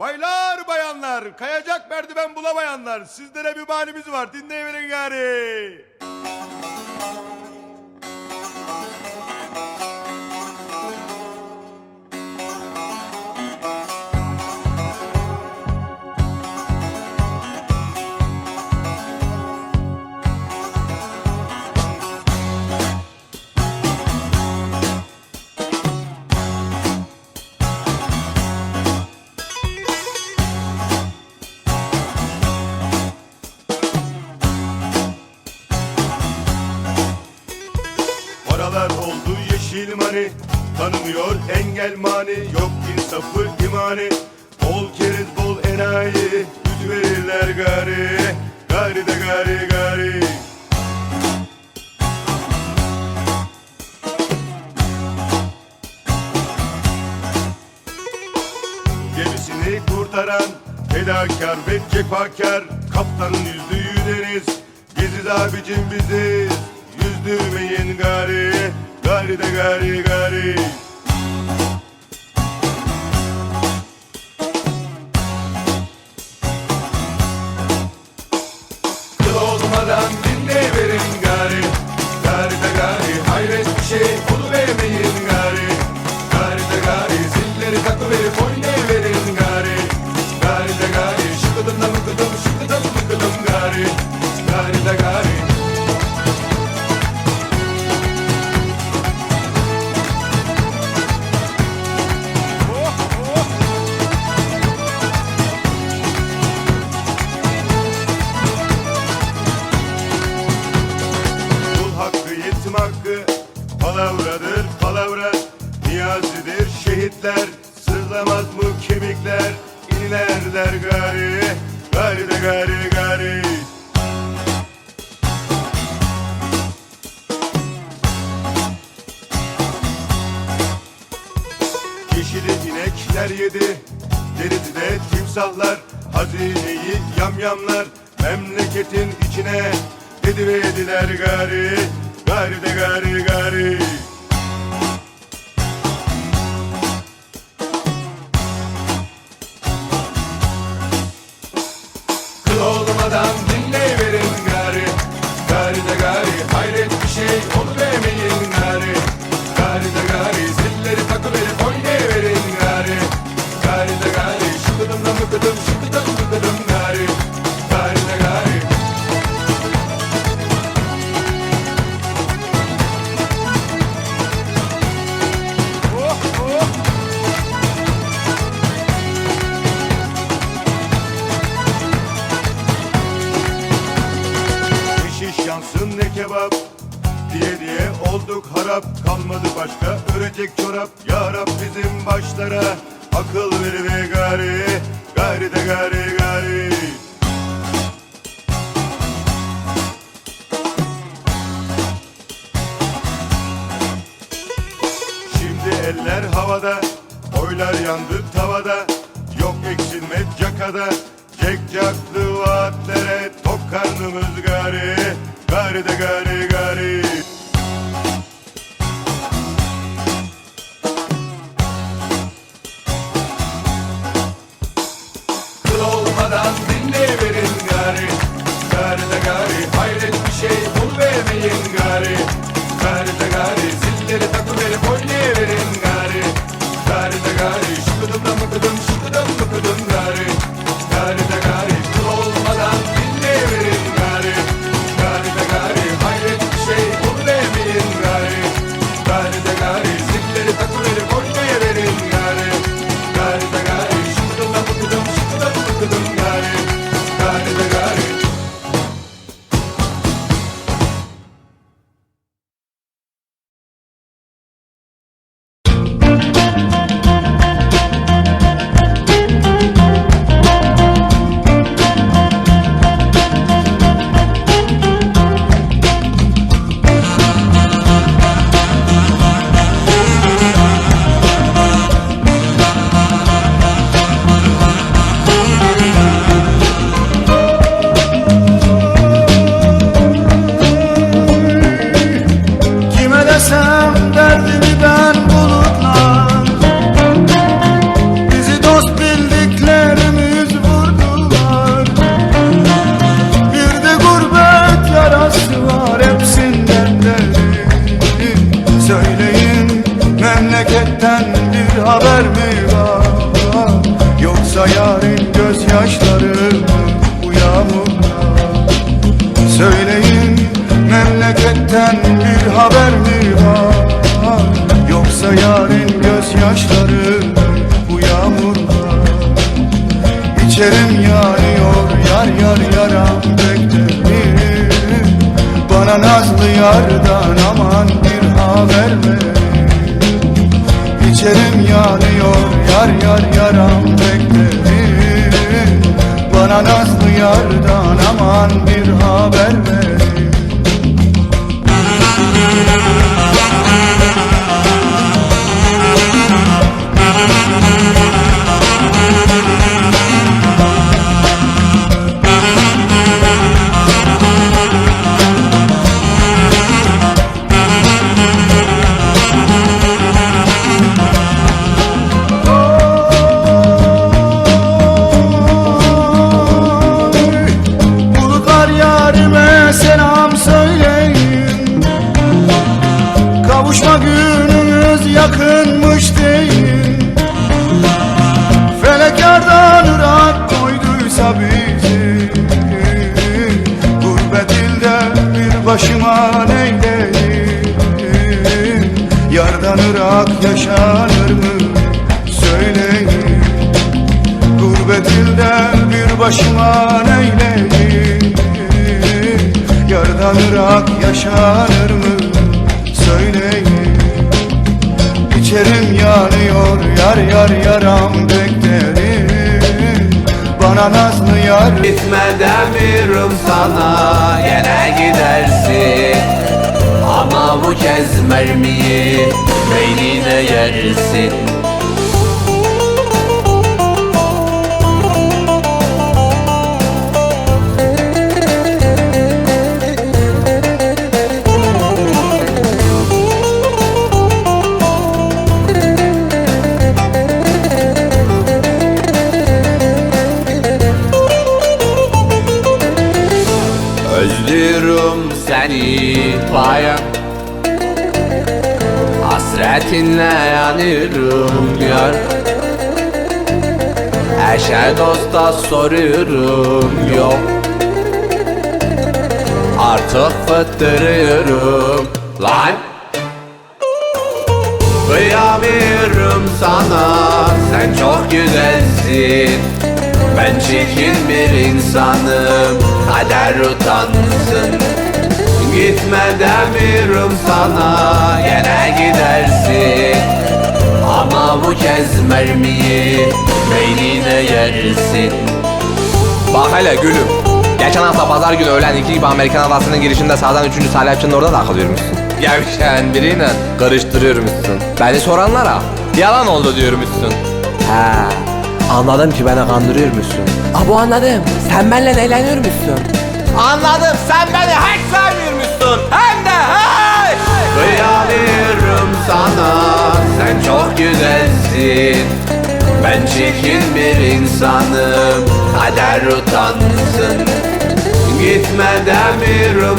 Baylar bayanlar, kayacak merdiven bulamayanlar, sizlere bir bahanemiz var, dinleyiverin gari. Oldu yeşil mani, tanımıyor engel mani, yok insafı imani. Bol keriz bol enayi, güç verirler gari, gari de gari gari. Gemisini kurtaran fedakar ve cefakar Kaptanın yüzdüğü deniz Biziz abicim biziz Yüzdürmeyin gari Gari de gari gari Niyazidir şehitler Sızlamaz mı kemikler? İnilerler gari Gari de gari gari. Yeşili inekler yedi Deridi de timsahlar. Hazineyi yamyamlar Memleketin içine. Ediverdiler gari Gari de gari gari gari Ne kebap? Diye diye olduk harap. Kalmadı başka örecek çorap. Ya bizim başlara Akıl ver ve gari Gari de gari gari. Şimdi eller havada Oylar yandı tavada. Yok eksilme cakada Cekcaklı vaatlere Tok karnımız gari. Gari de gari oluvermeyin gari Gari de gari zilleri gözyaşlarımı bu yağmurda. Söyleyin memleketten bir haber mi var? Yoksa yarın gözyaşları bu yağmurda. İçerim yanıyor yar yar yaram beklerim Bana nazlı yardan aman bir haber ver. İçerim yanıyor yar yar yaram beklerim Bana nazlı yardan aman bir haber ver Kavuşma günümüz yakınmış deyin Felek yardan ırak koyduysa bizi. Gurbet ilde bir başıma neyleyim? Yardan ırak yaşanır mı? Söyleyin. Gurbet ilde bir başıma neyleyim? Yardan ırak yaşanır mı söyleyin İçerim yanıyor yar yar yaram beklerim Bana nazlı yar. Gitme demiyorum sana gene gidersin. Ama bu kez mermiyi beynine yersin yanıyorum yar Eşe dosta soruyorum yok. Artık fıttırıyorum. Lan! Kıyamıyorum sana sen çok güzelsin. Ben çirkin bir insanım kader utansın. Gitme demiyorum sana gene gidersin Ama bu kez mermiyi beynine yersin Bak hele gülüm. Geçen hafta pazar günü öğlen iki gibi Amerikan adasının girişinde sağdan üçüncü salyapçının orada takılıyormuşsun. Gevşen biriyle karıştırıyormuşsun. Beni soranlara yalan oldu diyormuşsun. He, anladım ki beni kandırıyormuşsun. Abo anladım. Sen benimle eğleniyormuşsun. Anladım. Sen beni hiç sevmiyormuşsun. Hem de hiç. Çok güzelsin. Ben çirkin bir insanım kader utansın. Gitme demiyorum